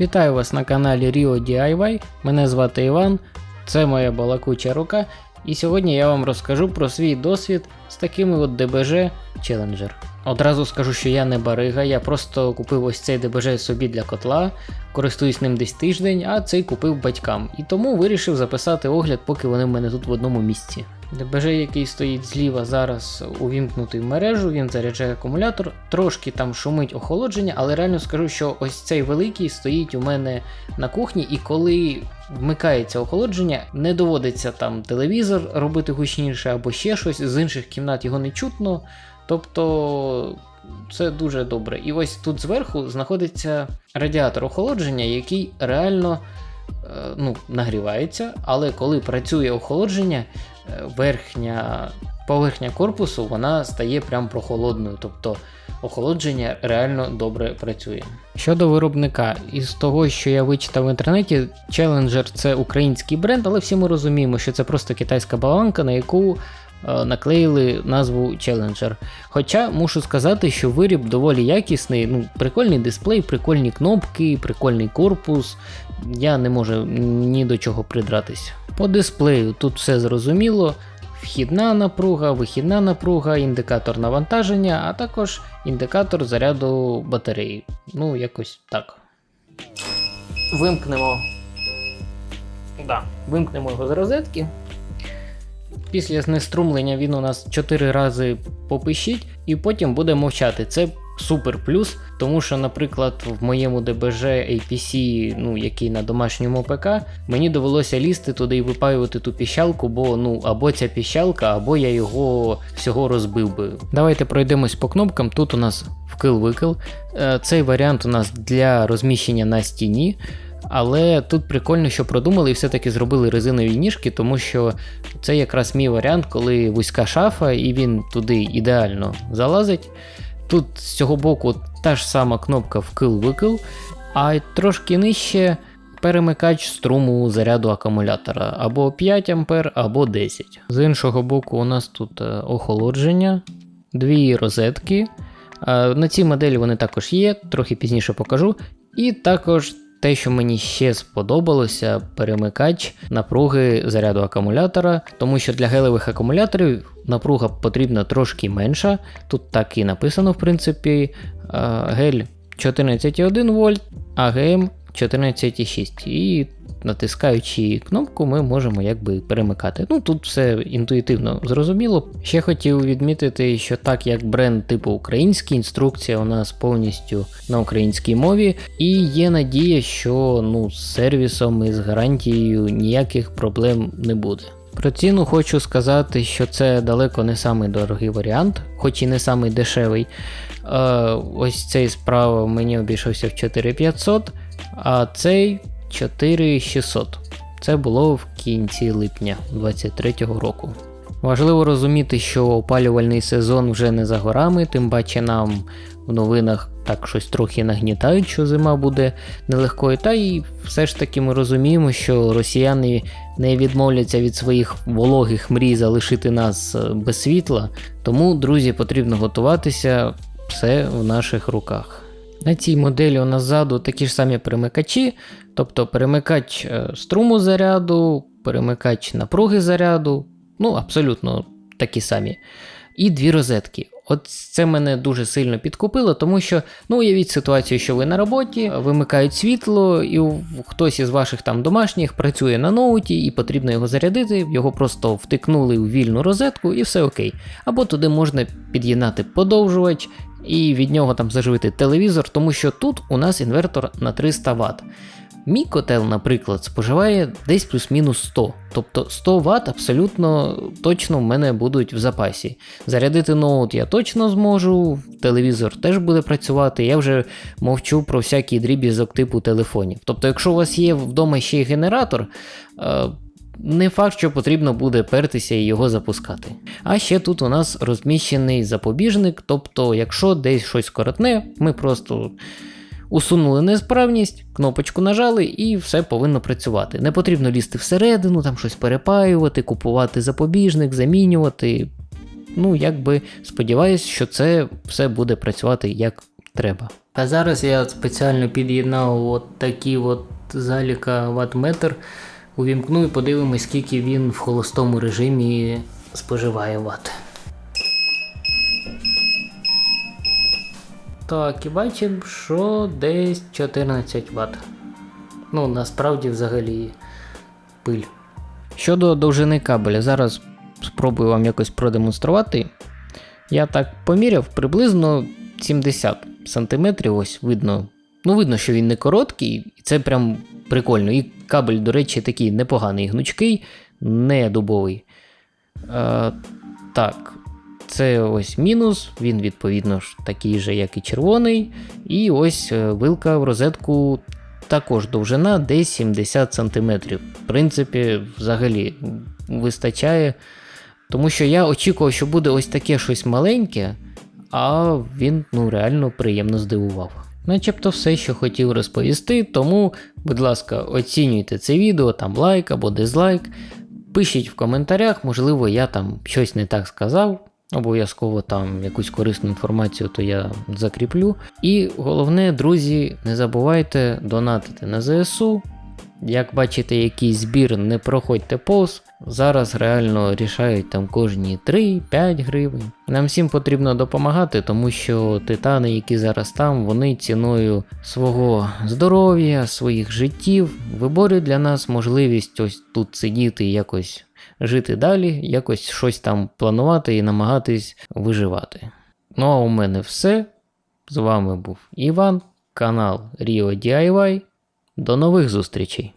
Вітаю вас на каналі Rio DIY. Мене звати Іван, це моя балакуча рука. І сьогодні я вам розкажу про свій досвід з такими от DBG Challenger. Одразу скажу, що я не барига, я просто купив ось цей DBG собі для котла, користуюсь ним десь тиждень, а цей купив батькам. І тому вирішив записати огляд, поки вони в мене тут в одному місці. ДБЖ, який стоїть зліва, зараз увімкнутий в мережу, він заряджає акумулятор, трошки там шумить охолодження, але реально скажу, що ось цей великий стоїть у мене на кухні, і коли вмикається охолодження, не доводиться там телевізор робити гучніше або ще щось, з інших кімнат його не чутно. Тобто це дуже добре. І ось тут зверху знаходиться радіатор охолодження, який реально е, ну, нагрівається, але коли працює охолодження, верхня поверхня корпусу вона стає прям прохолодною. Тобто охолодження реально добре працює. Щодо виробника, із того, що я вичитав в інтернеті, Challenger це український бренд, але всі ми розуміємо, що це просто китайська баланка, на яку е, наклеїли назву Challenger. Хоча мушу сказати, що виріб доволі якісний, ну, прикольний дисплей, прикольні кнопки, прикольний корпус. Я не можу ні до чого придратись. По дисплею тут все зрозуміло. Вхідна напруга, вихідна напруга, індикатор навантаження, а також індикатор заряду батареї. Ну, якось так. Вимкнемо. Да. Вимкнемо його з розетки. Після знеструмлення він у нас 4 рази попищить і потім буде мовчати. Це супер плюс, тому що, наприклад, в моєму DBG APC, ну, який на домашньому ПК, мені довелося лізти туди і випаювати ту піщалку, бо ну або ця піщалка, або я його всього розбив би. Давайте пройдемось по кнопкам. Тут у нас вкил-викил. Е, Цей варіант у нас для розміщення на стіні. Але тут прикольно, що продумали і все-таки зробили резинові ніжки, тому що це якраз мій варіант, коли вузька шафа і він туди ідеально залазить. Тут з цього боку та ж сама кнопка вкил-викил, а трошки нижче перемикач струму заряду акумулятора або 5 А, або 10. З іншого боку, у нас тут е, охолодження, дві розетки. Е, На цій моделі вони також є, трохи пізніше покажу. І також те, що мені ще сподобалося, перемикач напруги заряду акумулятора, тому що для гелевих акумуляторів напруга потрібна трошки менша. Тут так і написано, в принципі, е, гель 14,1 вольт, а ГМ 14,6. І натискаючи кнопку, ми можемо якби перемикати. Ну тут все інтуїтивно зрозуміло. Ще хотів відмітити, що так як бренд типу український, інструкція у нас повністю на українській мові, і є надія, що ну, з сервісом і з гарантією ніяких проблем не буде. Про ціну хочу сказати, що це далеко не самий дорогий варіант, хоч і не самий дешевий. Е, ось цей справа мені обійшовся в 4500, а цей 4600. Це було в кінці липня 2023 року. Важливо розуміти, що опалювальний сезон вже не за горами, тим паче нам в новинах так щось трохи нагнітають, що зима буде нелегкою. Та і все ж таки ми розуміємо, що росіяни не відмовляться від своїх вологих мрій залишити нас е, без світла. Тому, друзі, потрібно готуватися, все в наших руках. На цій моделі у нас ззаду такі ж самі перемикачі, тобто перемикач е, струму заряду, перемикач напруги заряду, ну абсолютно такі самі. І дві розетки. От це мене дуже сильно підкупило, тому що, ну, уявіть ситуацію, що ви на роботі, вимикають світло, і хтось із ваших там домашніх працює на ноуті, і потрібно його зарядити, його просто втикнули в вільну розетку і все окей. Або туди можна під'єднати подовжувач і від нього там заживити телевізор, тому що тут у нас інвертор на 300 Вт. Мій котел, наприклад, споживає десь плюс-мінус 100. Тобто 100 Вт абсолютно точно в мене будуть в запасі. Зарядити ноут я точно зможу, телевізор теж буде працювати. Я вже мовчу про всякий дріб'язок типу телефонів. Тобто, якщо у вас є вдома ще й генератор, е, не факт, що потрібно буде пертися і його запускати. А ще тут у нас розміщений запобіжник, тобто, якщо десь щось коротне, ми просто усунули несправність, кнопочку нажали і все повинно працювати. Не потрібно лізти всередину, там щось перепаювати, купувати запобіжник, замінювати. Ну, якби сподіваюсь, що це все буде працювати як треба. А зараз я спеціально під'єднав от такий от заліка ватметр. Увімкну і подивимось, скільки він в холостому режимі споживає ват. Так, і бачимо, що десь 14 Вт. Ну, насправді взагалі пиль. Щодо довжини кабеля, зараз спробую вам якось продемонструвати. Я так поміряв приблизно 70 см, ось видно. Ну, видно, що він не короткий, і це прям прикольно. І кабель, до речі, такий непоганий, гнучкий, не дубовий. Е, так, це ось мінус, він відповідно ж такий же, як і червоний. І ось е, вилка в розетку також довжина десь 70 см. В принципі, взагалі вистачає. Тому що я очікував, що буде ось таке щось маленьке, а він ну, реально приємно здивував. Начебто все, що хотів розповісти, тому, будь ласка, оцінюйте це відео, там лайк або дизлайк. Пишіть в коментарях, можливо, я там щось не так сказав. Обов'язково там якусь корисну інформацію, то я закріплю. І головне, друзі, не забувайте донатити на ЗСУ. Як бачите, якийсь збір, не проходьте повз. Зараз реально рішають там кожні 3-5 гривень. Нам всім потрібно допомагати, тому що титани, які зараз там, вони ціною свого здоров'я, своїх життів виборюють для нас можливість ось тут сидіти якось жити далі, якось щось там планувати і намагатись виживати. Ну а у мене все. З вами був Іван, канал Rio DIY. До нових зустрічей!